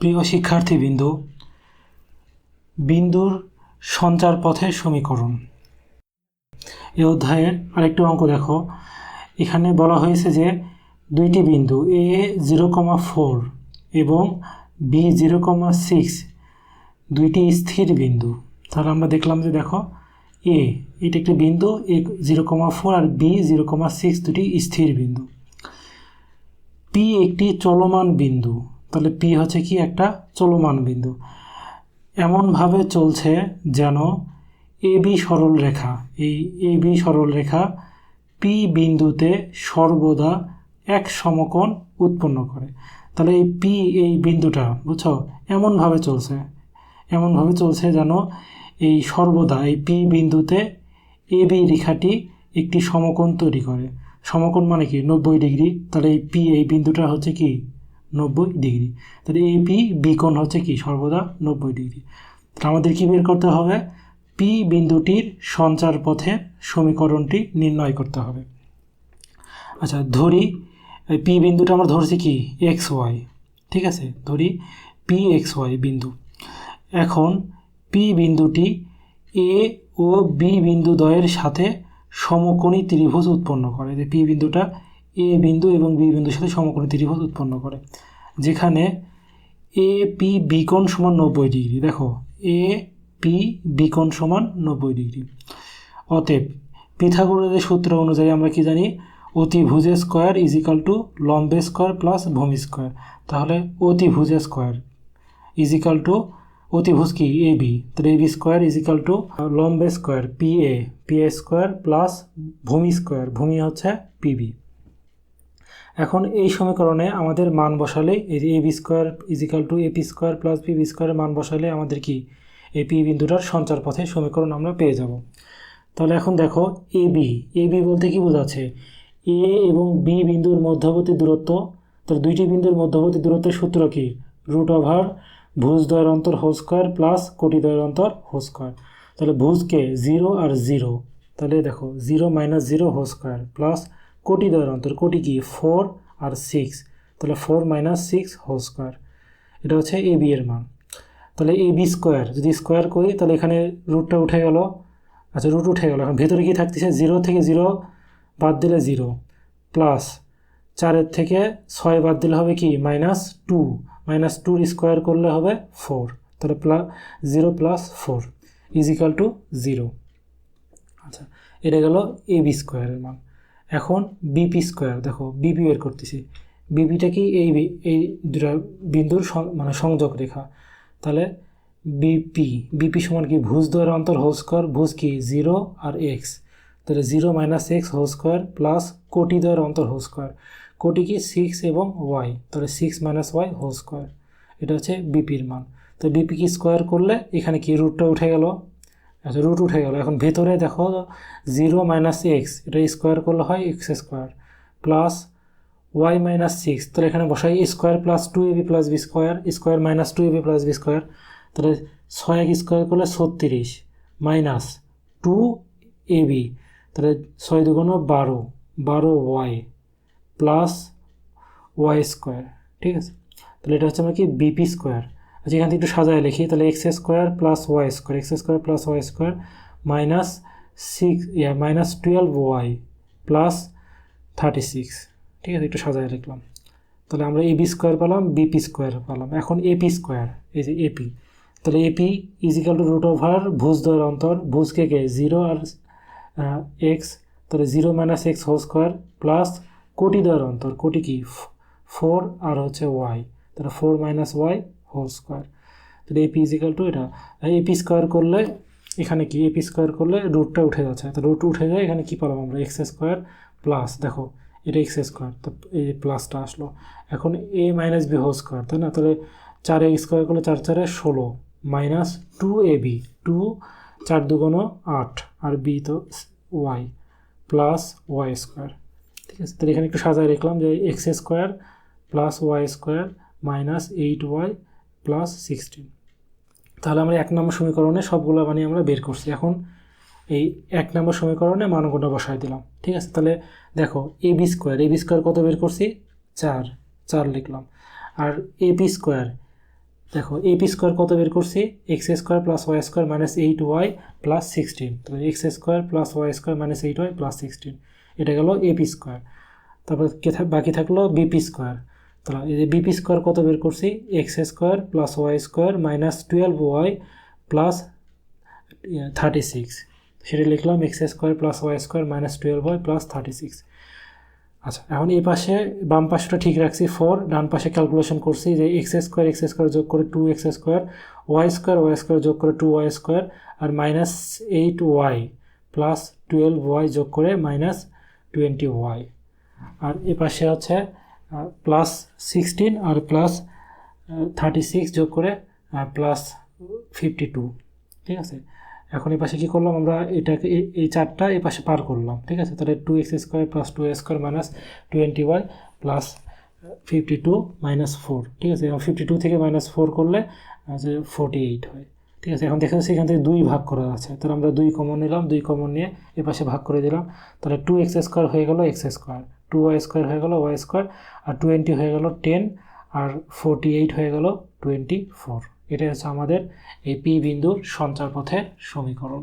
প্রিয় শিক্ষার্থী বিন্দু বিন্দুর সঞ্চার পথের সমীকরণ। এই অধ্যায়ের আরেকটি অঙ্ক দেখো। এখানে বলা হয়েছে যে দুইটি বিন্দু এ জিরো কমা ফোর এবং বি জিরো কমা সিক্স দুইটি স্থির বিন্দু। তাহলে আমরা দেখলাম যে দেখো এ এটা একটি বিন্দু এ জিরো কমা ফোর আর বি জিরো কমা সিক্স দুটি স্থির বিন্দু। পি একটি চলমান বিন্দু তাহলে পি হচ্ছে কি একটা চলমান বিন্দু। এমনভাবে চলছে যেন এ বি সরল রেখা, এই এ বি সরল রেখা পি বিন্দুতে সর্বদা এক সমকোণ উৎপন্ন করে। তাহলে এই পি এই বিন্দুটা, বুঝছ? এমনভাবে চলছে। এমনভাবে চলছে যেন এই সর্বদা, এই পি বিন্দুতে এ বি রেখাটি একটি সমকোণ তৈরি করে। সমকোণ মানে কি? নব্বই ডিগ্রি। তাহলে এই পি এই বিন্দুটা হচ্ছে কি? নব্বই ডিগ্রি। তাহলে এই পি বি কোণ হচ্ছে কি? সর্বদা নব্বই ডিগ্রি। তাহলে আমাদের কি বের করতে হবে? পি বিন্দুটির সঞ্চার পথের সমীকরণটি নির্ণয় করতে হবে। আচ্ছা ধরি পি বিন্দুটা আমরা ধরছি কি? এক্স ওয়াই ঠিক আছে? ধরি পি এক্স ওয়াই বিন্দু। এখন পি বিন্দুটি এ ও বি বিন্দু দ্বয়ের সাথে সমকোণী ত্রিভুজ উৎপন্ন করে। যে পি বিন্দুটা এ বিন্দু এবং বি বিন্দুর সাথে সমকোণী ত্রিভুজ উৎপন্ন করে। যেখানে এ পি বিকোণ সমান নব্বই ডিগ্রি। দেখো এ পি বিকোণ সমান নব্বই ডিগ্রি। অতএব পিথাগোরাসের সূত্র অনুযায়ী আমরা কি জানি, অতিভুজে স্কোয়ার ইজিক্যাল টু লম্বে স্কোয়ার প্লাস ভূমি স্কোয়ার। তাহলে অতিভুজে স্কোয়ার ইজিক্যাল টু অতিভুজ কি? এ বি তাহলে A B square is equal to লম্বে square P A P A square plus ভূমি স্কোয়ার। ভূমি হচ্ছে পিবি এখন এই সমীকরণে আমাদের মান বসালে এই যে A B square is equal to AP square plus PB স্কোয়ারের মান বসালে আমাদের কি? এই পি বিন্দুটার সঞ্চার পথে সমীকরণ আমরা পেয়ে যাব। তাহলে এখন দেখো এ বি এ বি বলতে কি বোঝাচ্ছে? এ এবং বি বিন্দুর মধ্যবর্তী দূরত্ব তাহলে দুইটি বিন্দুর মধ্যবর্তী দূরত্বের সূত্র কি? রুট ওভার ভুজ দ্বয়ের অন্তর হোল স্কোয়ার প্লাস কোটি দ্বয়ের অন্তর হোল স্কোয়ার তাহলে ভুজকে জিরো আর জিরো তাহলে দেখো zero minus zero whole square plus কোটি দ্বয়ের অন্তর, কোটি কি? ফোর আর সিক্স তাহলে four minus six whole square এটা হচ্ছে এ বি এর মান। তাহলে এ বি স্কোয়ার যদি স্কোয়ার করি, তাহলে এখানে রুটটা উঠে গেল। আচ্ছা রুট উঠে গেল। এখন ভেতরে কি থাকতেছে? জিরো থেকে জিরো বাদ দিলে জিরো প্লাস চারের থেকে ছয় বাদ দিলে হবে কি? মাইনাস টু মাইনাস টুর স্কোয়ার করলে হবে ফোর তাহলে plus zero plus four is equal to zero আচ্ছা এটা গেল এ বি স্কোয়ারের মান। এখন বিপি স্কোয়ার দেখো বিপি বের করতেছি। বিপিটা কি এই এই দুটা বিন্দুর মানে সংযোগ রেখা? তাহলে বিপি বিপি সমান কি ভুজ দ্বয়ের অন্তর হোল স্কোয়ার ভুজ কি জিরো আর এক্স তাহলে zero minus X whole square plus কোটি দ্বয়ের অন্তর হোল স্কোয়ার কোটি কি সিক্স এবং ওয়াই তাহলে six minus Y whole square এটা হচ্ছে বিপির মান। তো বিপি কি স্কোয়ার করলে এখানে কি রুটটা উঠে গেল? আচ্ছা রুট উঠে গেল। এখন ভেতরে দেখো জিরো মাইনাস এক্স এটা স্কোয়ার করলে হয় X square plus Y minus six তাহলে এখানে বসাই square plus two AB plus B square square minus two AB plus B square তাহলে ছয় এক স্কোয়ার করলে ছত্রিশ মাইনাস টু এবি তাহলে ছয় দুগুণ বারো বারো ওয়াই প্লাস ওয়াই স্কোয়ার ঠিক আছে? তাহলে এটা হচ্ছে আমরা কি বিপি স্কোয়ার আচ্ছা এখান থেকে একটু সাজায় লিখি, তাহলে X square plus Y square X square plus Y square minus six ইয়া minus twelve Y plus thirty six ঠিক আছে, একটু সাজায় লিখলাম। তাহলে আমরা এবি স্কোয়ার পেলাম বিপি স্কোয়ার পেলাম। এখন এপি স্কোয়ার এই যে এপি তাহলে AP is equal to root over ভুজ দ্বয়ের অন্তর ভুজ কে? কে জিরো আর এক্স তাহলে zero minus X whole square plus কোটি দ্বয়ের অন্তর, কোটি কি? ফোর আর হচ্ছে ওয়াই তাহলে four minus Y whole square তাহলে এপি ইজিক্যাল টু এটা। এপি স্কোয়ার করলে এখানে কি? এপি স্কোয়ার করলে রুটটা উঠে যাচ্ছে। তো রুট উঠে যায়, এখানে কি পেলাম আমরা? এক্স স্কোয়ার প্লাস দেখো, এটা এক্স স্কোয়ার তো এই প্লাসটা আসলো। এখন A minus B whole square তাই না? তাহলে চার স্কোয়ার করলে চার চারে ষোলো minus two A B two চার দুগুণ আট, আর বি তো ওয়াই প্লাস ওয়াই স্কোয়ার ঠিক আছে? তাহলে এখানে একটু সাজায় রাখলাম যে X square plus Y square minus eight Y plus sixteen তাহলে আমরা এক নম্বর সমীকরণে সবগুলো মানে আমরা বের করছি। এখন এই এক নম্বর সমীকরণে মানগুলো বসাই দিলাম। ঠিক আছে? তাহলে দেখো A B square A B square কত বের করছি? চার। চার লিখলাম। আর এ পি স্কোয়ার দেখো এ পি স্কোয়ার কত বের করছি? X square plus Y square minus eight Y plus sixteen তাহলে X square plus Y square minus eight Y plus sixteen এটা গেল এ পি স্কোয়ার তারপর বাকি থাকল বিপি স্কোয়ার তাহলে এই যে বিপি স্কোয়ার কত বের করছি? X square plus Y square minus twelve Y plus thirty six সেটা লিখলাম X square plus Y square minus twelve Y plus thirty six আচ্ছা এখন এই পাশে বাম পাশটা ঠিক রাখছি ফোর ডান পাশে ক্যালকুলেশন করছি যে এক্স স্কোয়ার এক্স স্কোয়ার যোগ করে two X square Y square Y square যোগ করে টু ওয়াই স্কোয়ার আর minus eight Y plus twelve Y যোগ করে মাইনাস টোয়েন্টি ওয়াই আর এ পাশে হচ্ছে প্লাস সিক্সটিন আর প্লাস থার্টি সিক্স যোগ করে প্লাস ফিফটি টু ঠিক আছে? এখন এই পাশে কী করলাম আমরা? এটাকে এই- চারটা এই পাশে পার করলাম, ঠিক আছে? তাহলে two X square plus two square minus twenty Y plus fifty two minus four ঠিক আছে? এবং ফিফটি টু থেকে মাইনাস ফোর করলে যে ফোরটি এইট হয়, ঠিক আছে? এখন দেখা যাচ্ছে এখান থেকে দুই ভাগ করা আছে। তাহলে আমরা দুই কমন নিলাম, দুই কমন নিয়ে এ পাশে ভাগ করে দিলাম। তাহলে টু এক্স স্কোয়ার হয়ে গেল X square two Y square হয়ে গেল ওয়াই স্কোয়ার আর টোয়েন্টি হয়ে গেল টেন আর ফোরটি এইট হয়ে গেল টোয়েন্টি ফোর এটাই হচ্ছে আমাদের এই পি বিন্দুর সঞ্চারপথের সমীকরণ।